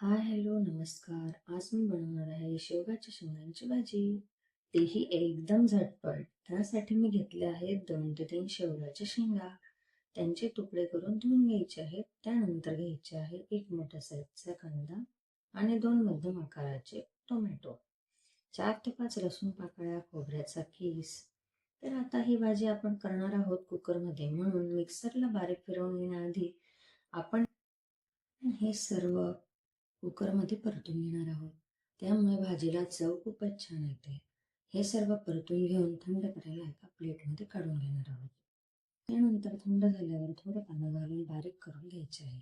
Hi hello नमस्कार. आज मी बनवणार आहे शेवगाच्या शेंगांची भाजी. तेही एकदम झटपट. त्यासाठी मी घेतले आहेत दोन ते तीन शेवगाच्या शेंगा. त्यांचे तुकडे करून धुवून घ्यायचे आहेत. त्यानंतर घ्यायचे आहे एक मोठ्या साईजचा कांदा आणि दोन मध्यम आकाराचे टोमॅटो. चार ते पाच लसूण पाकळ्या खोबऱ्याचा केस. तर आता ही भाजी आपण करणार आहोत कुकरमध्ये म्हणून मिक्सरला बारीक फिरवून घेण्याआधी आपण हे सर्व कुकरमध्ये परतून घेणार आहोत. त्यामुळे भाजीला चव खूपच छान येते. हे सर्व परतून घेऊन थंड करायला एका प्लेटमध्ये काढून घेणार आहोत. त्यानंतर थंड झाल्यावर थोडं पाणी घालून बारीक करून घ्यायचे आहे.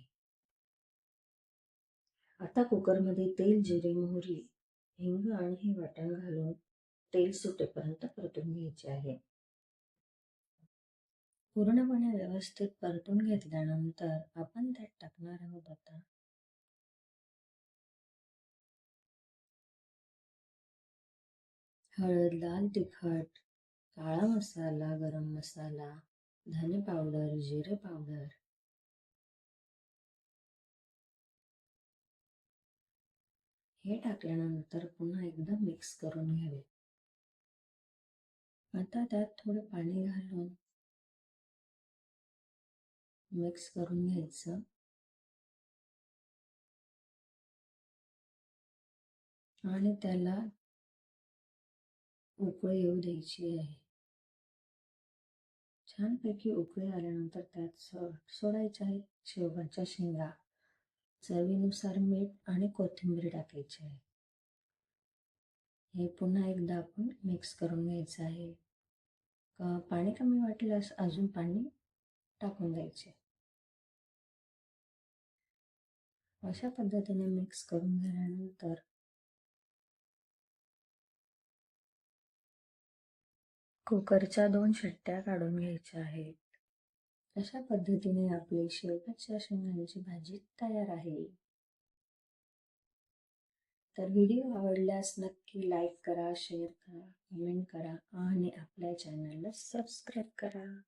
आता कुकरमध्ये तेल जिरे मोहरी हिंग आणि हे वाटण घालून तेल सुटेपर्यंत परतून घ्यायचे आहे. पूर्णपणे व्यवस्थित परतून घेतल्यानंतर आपण त्यात टाकणार हळद लाल तिखट काळा मसाला गरम मसाला धने पावडर जिरे पावडर. हे टाकल्यानंतर पुन्हा एकदा मिक्स करून घ्यावे. आता त्यात थोडं पाणी घालून मिक्स करून घ्यायचं. आणि त्याला उकळी येऊ द्यायची आहे. छानपैकी उकळी आल्यानंतर त्यात सो सोडायचे आहे शेवगाच्या शेंगा. चवीनुसार मीठ आणि कोथिंबीर टाकायची आहे. हे पुन्हा एकदा आपण मिक्स करून घ्यायचं आहे. पाणी कमी वाटल्यास अजून पाणी टाकून द्यायचे अशा पद्धतीने मिक्स करून झाल्यानंतर कुकरच्या दोन शिट्ट्या काढून घ्यायच्या आहेत. अशा पद्धतीने आपली शेवटच्या शेंगांची भाजी तयार आहे. तर व्हिडिओ आवडल्यास नक्की लाईक करा शेअर करा कमेंट करा आणि आपल्या चॅनलला सबस्क्राईब करा.